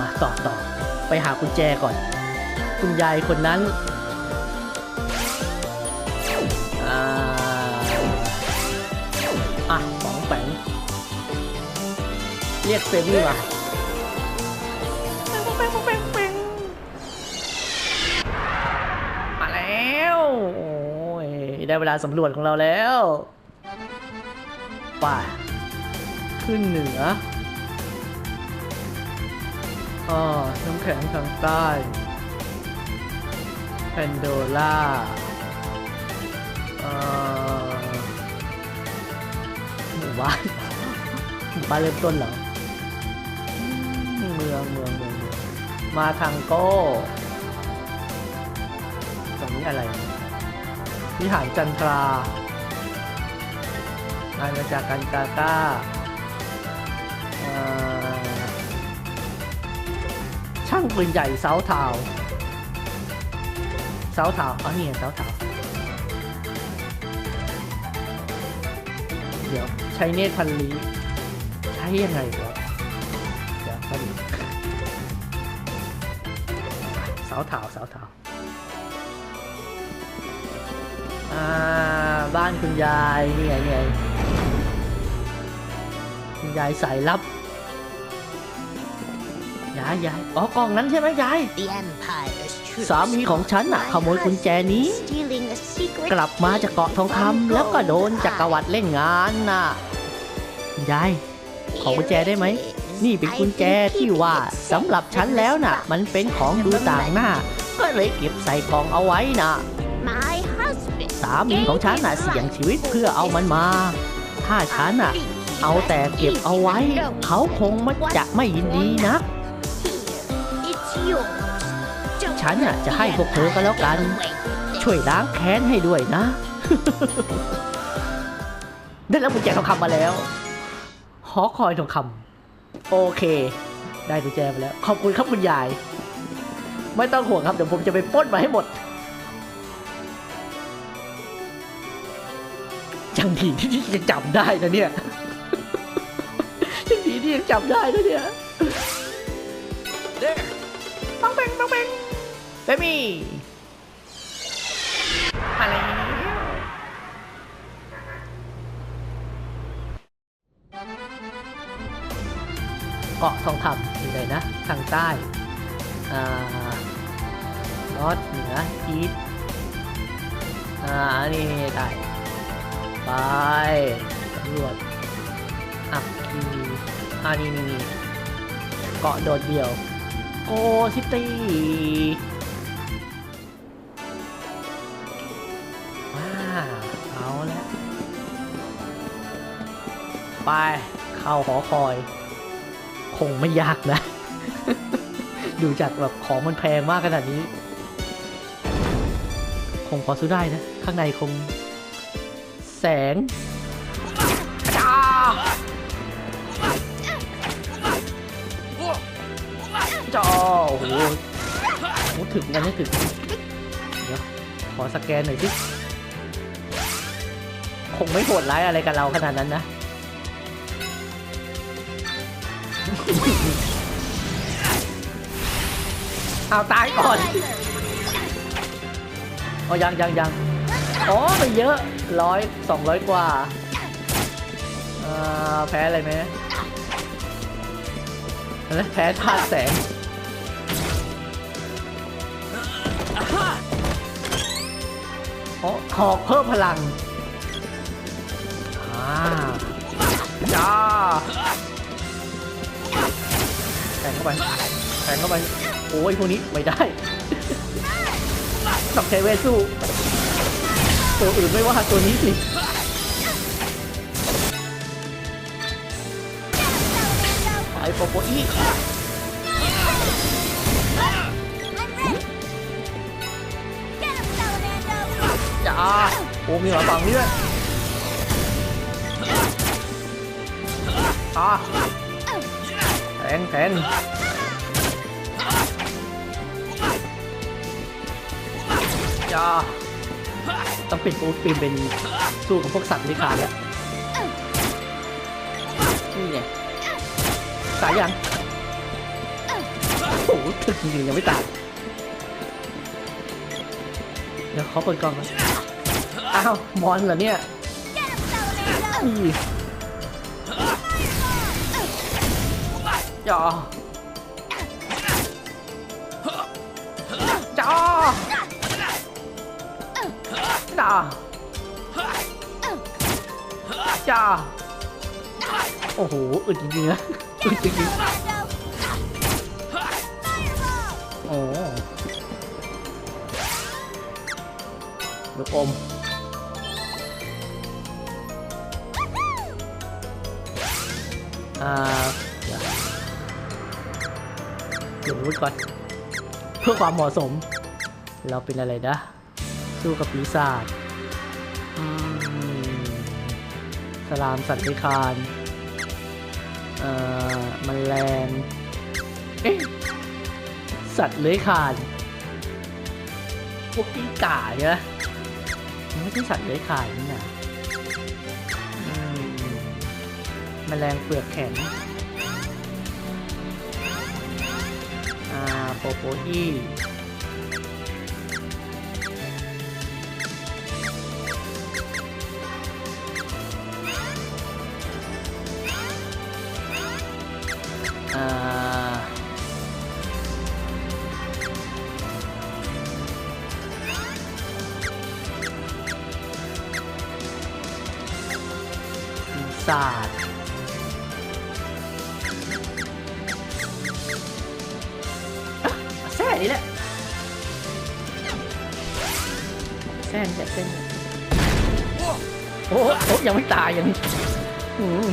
มาต่อต่อไปหากุญแจก่อน คุณยายคนนั้นอะสองแปงเรียกเซมี่มามาแล้วโอ้ยได้เวลาสำรวจของเราแล้วไป่า ขึ้นเหนือ อ่าน้ำแข็งทางใต้แพนโดล่าอ่าหมู่บ้านหมู่บ้านเริ่มต้นเหรอ เมืองเมืองเมืองมาทางโก้ตรงนี้อะไรวิหารจันทราอาณาจักรกันกาก้า ปืนใหญ่เสาเทาเสาเทาวอ๋อนี่ไงเสาเทาเดี๋ยวใช้เนตรพันลีใช้ยังไงวะเดี๋ยวก็ดูเสาเทาเสาเทาอ่าบ้านคุณยายนี่ไงนี่ไงคุณยายสายลับ ยายยายอ๋อกล่องนั้นใช่ไหมยาย The Empire's troops สามีของฉันน่ะขโมยกุญแจนี้ stealing a secret กลับมาจากเกาะทองคำแล้วก็โดนจักรวรรดิเล่นงานน่ะยายขอกุญแจได้ไหม นี่เป็นกุญแจที่ว่าสำหรับฉันแล้วน่ะ มันเป็นของดูต่างหน้า ก็เลยเก็บใส่กล่องเอาไว้น่ะ My husband สามีของฉันน่ะเสี่ยงชีวิตเพื่อเอามันมา ถ้าฉันน่ะเอาแต่เก็บเอาไว้ เขาคงไม่จะไม่ยินดีนะ It's yours ฉันน่ะจะให้พวกเธอก็แล้วกัน ช่วยล้างแค้นให้ด้วยนะ ได้แล้วกุญแจทองคำมาแล้ว หอคอยทองคำโอเค ได้กุญแจมาแล้ว ขอบคุณครับคุณยาย ไม่ต้องห่วงครับเดี๋ยวผมจะไปป้นมาให้หมดจังดีที่ยังจำได้นะเนี่ยจังดีที่ยังจำได้นะเนี่ย There! งเปงปังเปงเบมี่มาแล้วเกาะทองคำอยู่ไหนนะ ทางใต้ อ่านอตเหนืออีสอ่า นี่ได้ไปสำรวจอัพคีอ่านี่นี่นี่เกาะโดดเดี่ยว โกซิตี้ว้าเอาแล้ว ไป เข้าหอคอย คงไม่ยากนะ ดูจากแบบของมันแพงมากขนาดนี้ คงพอซื้อได้นะ ข้างในคง แสงจ้า จอโอ้โหโอ้ถึงกันไม่ถึง เดี๋ยว ขอสแกนหน่อยสิคงไม่โหดร้ายอะไรกับเราขนาดนั้นนะ เอาตายก่อนอ๋อยังยังยังอ๋อไม่เยอะร้อยสองร้อยกว่าแพ้อะไรไหมแพ้ธาตุแสง โอ้หอกเพิ่มพลังอ่าจ้าแทงเข้าไปแทงเข้าไป โอ้ยพวกนี้ไม่ได้ต้องใช้เวสู้ ตัวอื่นไม่ว่าตัวนี้สิไปโปโปอีาโอ้มีหมายฝั่งนี้ด้วยอ่าแทงแทงจ้าต้องเป็นปูปีนเป็นสู้กับพวกสัตว์นิคานแล้วนี่ไงสายยังถึกจริงยังไม่ตายเดี๋ยวเขาเปิดกล่องก่อน อ้าวมอนเหรอเนี่ยอีจ่อจอจอจอโอ้โหอึดจริงๆนะอึดจริงๆโอ้ลูกอม อ่าเดี๋ยวเดี๋ยวพูดก่อน เพื่อความเหมาะสม เราเป็นอะไรนะ สู้กับปีศาจสลามสัตว์เลื้อยคลานเอ่อแมันแรงเอ๊ะสัตว์เลื้อยคลานพวกกิ้งก่าใช่ไหมมันไม่ใช่สัตว์เลื้อยคลานนี่นะ มแมลงเปลือกแข็งอ่าโปโปอี้าศาจอะ แซ่นี่แหละแซ่นี่แหละแซ่นี่แหละโอ้โหยังไม่ตายยังอืม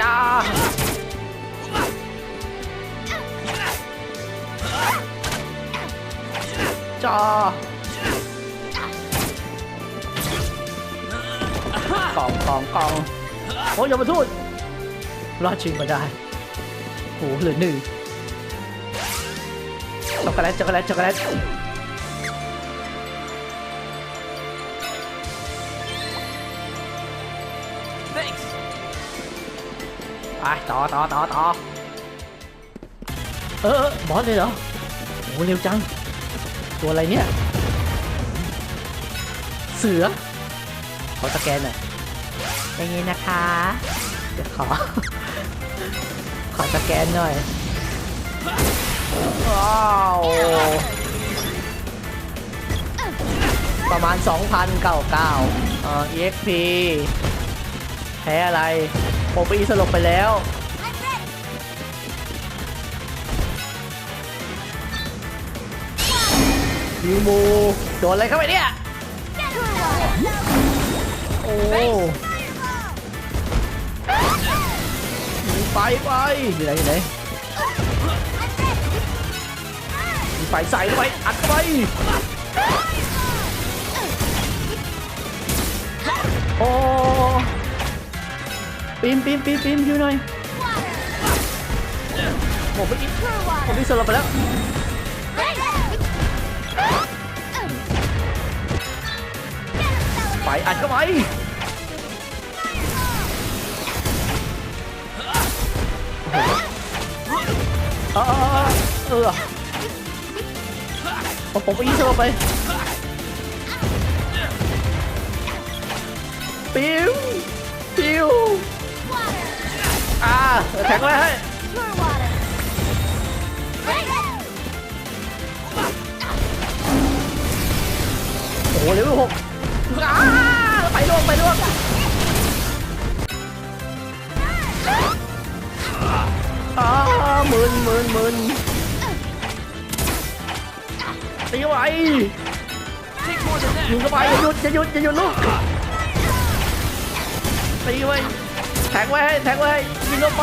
จ้าจ้ากล่องกล่องกล่องโอ้ยอย่ามาทูตรอดชีวิตมาได้โหเหลือหนึ่ง ช็อกโกแลตช็อกโกแลตช็อกโกแลต Thanks. ไปต่อต่อต่อต่อเออเออบอสเลยเหรอโอ้เร็วจัง ตัวอะไรเนี่ย เสือ ขอสแกนหน่อยใจเย็นนะคะเดี๋ยวขอ ขอสแกนหน่อย ว้าวประมาณ 2,000เก่าเก้าเอ่อ EXP แพ้อะไรโอปีสลบไปแล้วยูมูโดนอะไรเข้าไปเนี่ย โอ้มีไฟไปอยู่ไหนอยู่ไหน ไฟใส่ไปอัดไปโอ้ปีนปีนปีนปีนอยู่หน่อยผมไปอีกผมไปสลบไปแล้วไปอัดเข้าไปเออเออ ผมผมไปยิงสลบไปปิ้วปิ้วอ่าแข็งไว้ให้โอ้โหเลเวลหกอ้าไปลวงไปลวงอ้าหมื่นหมื่นหมื่น ตีไว้ Take more than ยิง that. เข้าไปอย่าหยุดอย่าหยุดอย่าหยุดลูกตีไว้แทงไว้ให้แทงไว้ให้ยิงเข้าไป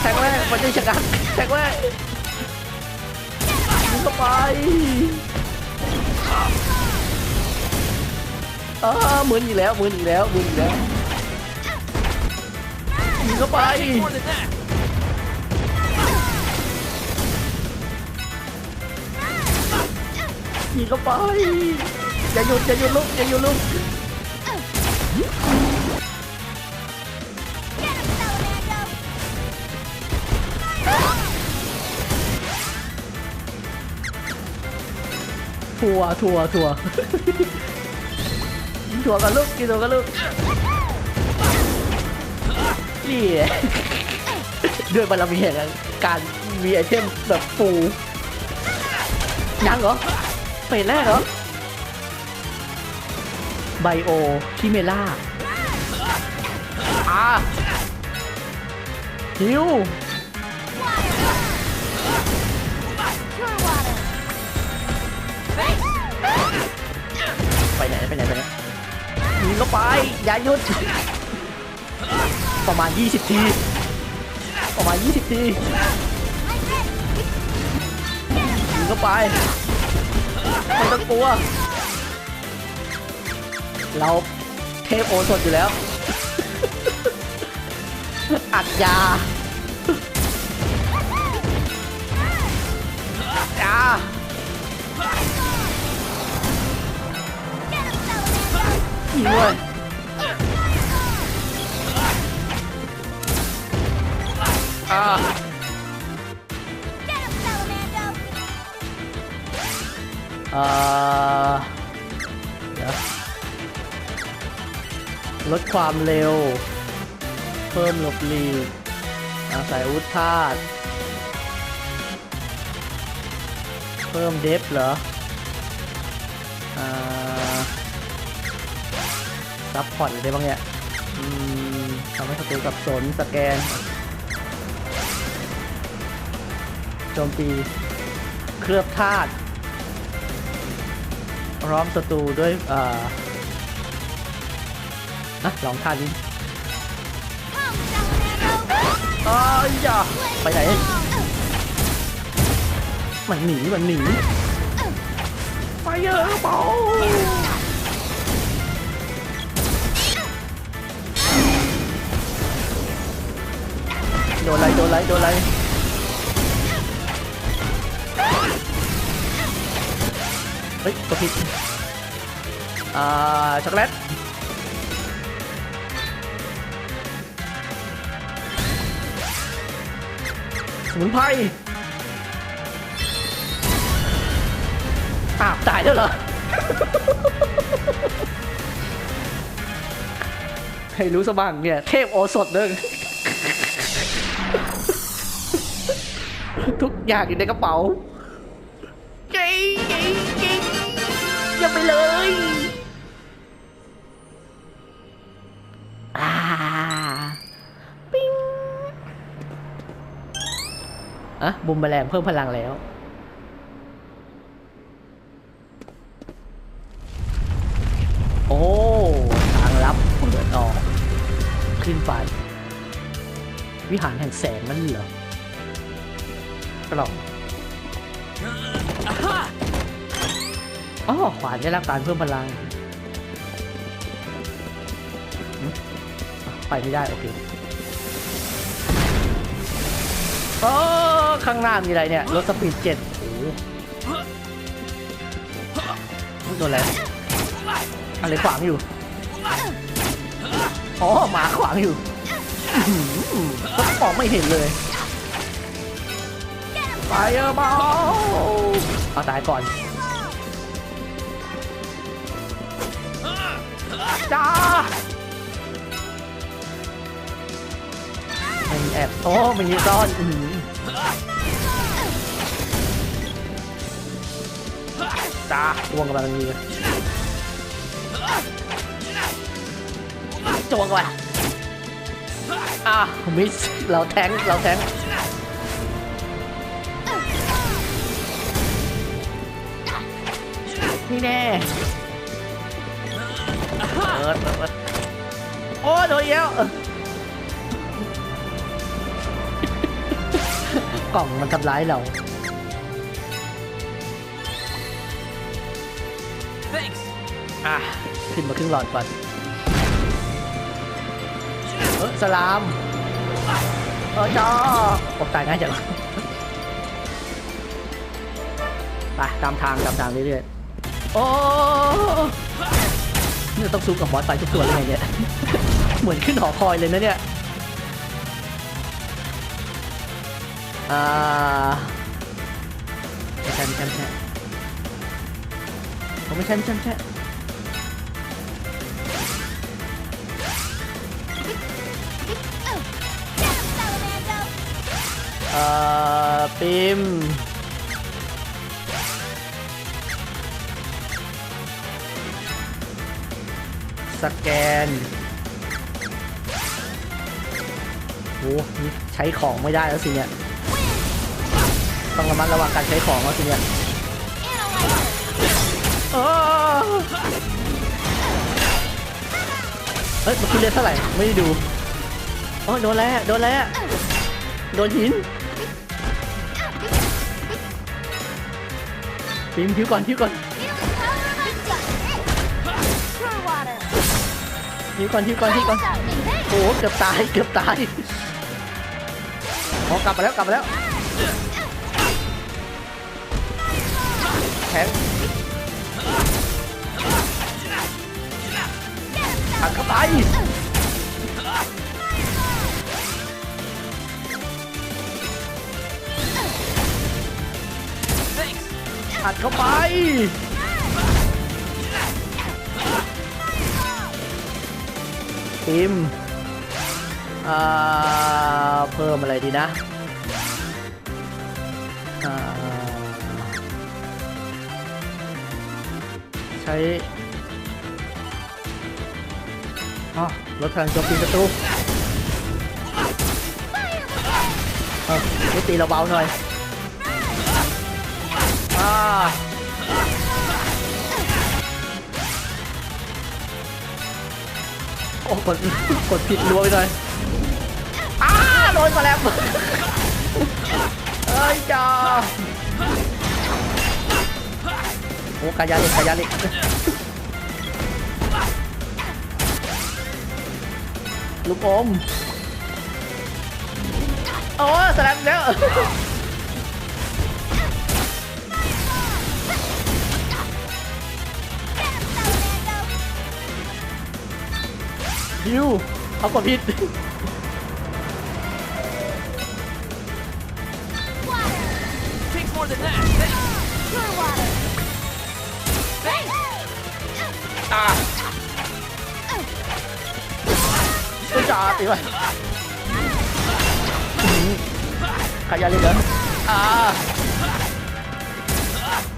แทงไว้ให้มันจะชนะแทงไว้ยิงเข้าไปเออหมืนอีกแล้วหมืนอีกแล้วหมืนอีกแล้วยิงเข้าไป ขี่เข้าไปอย่าหยุดอย่าหยุดลุกอย่าหยุดลุกถั่วถั่วถั่วกินถั่วกันลูกกินถั่วกันลูกนี่ด้วยบารมีแห่งการมีไอเทมแบบฟูยังเหรอ เฟสแรกเหรอไบโอคิเมล่าอ่าฮิว Pure water. ไปไหนไปไหนไปไหนยิงเข้าไปอย่าหยุดประมาณ 20 ที ประมาณ 20 ทียิงเข้าไป ไม่ต้องกลัว เราเทพโอสดอยู่แล้ว อัดยายายิงเลยอ่า เอ่อเดี๋ยวลดความเร็ว เพิ่มหลบหลีกอาศัยอาวุธธาตุเพิ่มเดฟเหรอซับพอร์ตอะไรได้บ้างเนี่ยทำให้ศัตรูสับสนสแกนโจมตีเคลือบธาตุ ร้อมศัตรูด้วยเอ่อนะลองท่านี้อ้ายอย่าไปไหน มันหนี มันหนีไฟเยอร์บอลโดนอะไรโดนอะไรโดนอะไร เฮ้ยกดผิดอ่าช็อกโกแลตสมุนไพรอ้าวตายแล้วเหรอ ให้รู้สบ้างเนี่ย เทพโอสถเด้งทุกอย่างอยู่ในกระเป๋า ไปเลยปิ้งอะบุมแมลงเพิ่มพลังแล้วโอ้ทางลับเปิดออกขึ้นไป วิหารแห่งแสงนั่นเหรอกล่อง อ๋อขวานได้รับการเพิ่มพลัง ไปไม่ได้ โอเคโอ้ข้างหน้ามีอะไรเนี่ย รถสปีดเจ็ดโอ้โหโดนอะไรอะไรขวางอยู่ อ๋อ หมาขวางอยู่อื้อหือมองไม่เห็นเลยไฟเออร์บอลเอาตายก่อน จ้ามันแอบโอ้มันยืนซ่อนอื้อหือจ้าวงกำลังมีจวงว่ะอะมิสเราแทงค์เราแทงค์นี่แน่ เปิดเปิดเปิดโอ้โดนอีกแล้วเออกล่องมันทำร้ายเรา Thanks. อะขึ้นมาครึ่งหลอดก่อนเออสลามเออจ้าโอ้ตายง่ายจังไปตามทางตามทางเรื่อยๆ โอ้ นี่ต้องสู้กับบอสไฟทุกตัวเลยไงเนี่ย เหมือนขึ้นหอคอยเลยนะเนี่ยอ่าไม่ใช่ไม่ใช่ไม่ใช่ผมไม่ใช่ไม่ใช่ไม่ใช่เอ่อปิม สแกนโอ้นี่ใช้ของไม่ได้แล้วสิเนี่ย ต้องระมัดระวังการใช้ของแล้วสิเนี่ยเออเฮ้ยมื่อกี้เลือดเท่าไหร่ ไม่ได้ดูโอ้ยโดนแล้ว โดนแล้ว โดนหินพิมพ์พิวก่อนพิวก่อน พิวก่อนพิวก่อนพิวก่อน Something big! โอ้โหเกือบตายเกือบตายอ๋อกลับมาแล้วกลับมาแล้วแข็งอัดเข้าไป Thanks. อัดเข้าไป พิมเพิ่มอะไรดีนะใช้อ๋อลดพลังโจมตีศัตรูเออตีเราเบาหน่อยอ่า อ้กดกดผิดรัวไปหน่อยอ้าโดนมาแล้วเอ้ยจ้าโอ้กายาเล็กกายาเล็กลูกอมโอ้แสดงแล้ว ฮิวเขากดผิดอ่าตัวจ่าตีไปขยันเลยเหรออ่า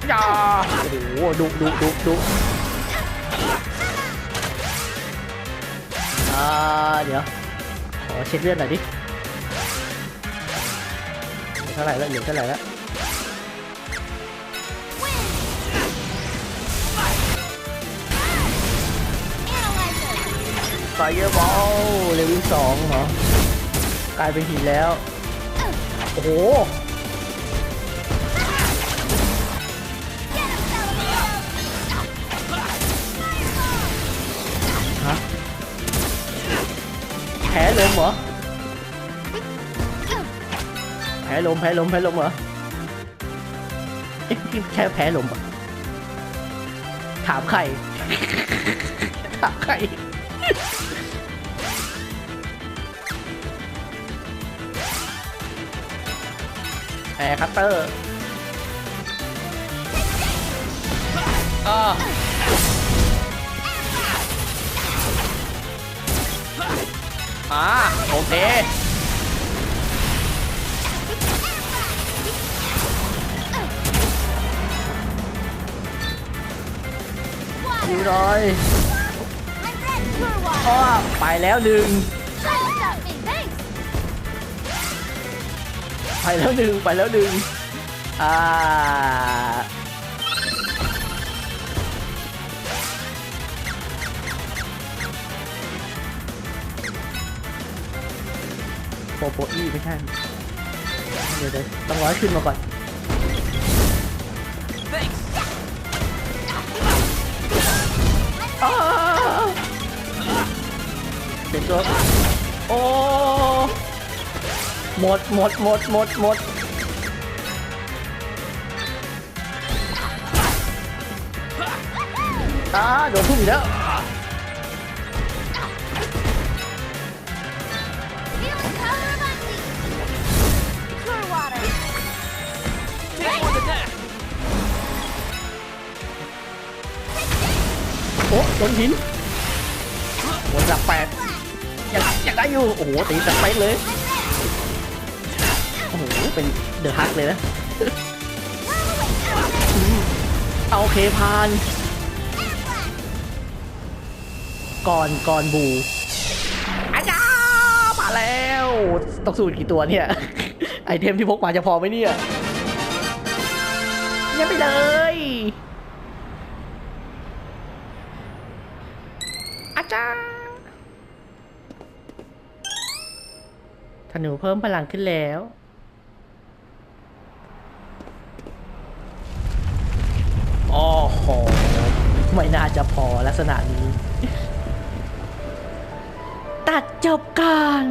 อย่าโอ้โหดุดุดุดุ อ่าเดี๋ยวขอเช็คเลือดหน่อยดิเท่าไหร่แล้วเหลือเท่าไหร่แล้วไฟเยอร์บอลเลเวลสองเหรอกลายเป็นหินแล้ว โอ้โห ลมเหรอ แพ้ลมแพ้ลมแพ้ลมเหรอเอ๊ะพี่แค่แพ้ลมปะถามใคร ถามใคร แอร์คัตเตอร์อ่า อ่าโอเคอยู่หน่อย I'm ready! Pure water! อ้อไปแล้วหนึ่ง Try something! Thanks! ไปแล้วหนึ่งไปแล้วหนึ่งอ่า ปโปอี้ไม่ใช่เดี๋ยวเดี๋ยวต้องร้อยขึ้นมาก่อน Thanks. อ้าวเป็นตัวโอ้หมดหมดหมดหมดหมดอ่าโดนทุ่มอีกแล้ว โอ้โดนหินหัวจับแปดยังยังได้อยู่ โอ้โหตีจับไปเลย โอ้โห เป็นเดอะฮักเลยนะ เอาเคพาน ก่อนก่อนบูอาจารมาแล้ว ต้องสูตรกี่ตัวเนี่ย ไอเทมที่พกมาจะพอไหมเนี่ย ยังไปเลย ธนูเพิ่มพลังขึ้นแล้ว โอ้โห ไม่น่าจะพอลักษณะนี้ ตัดจบการ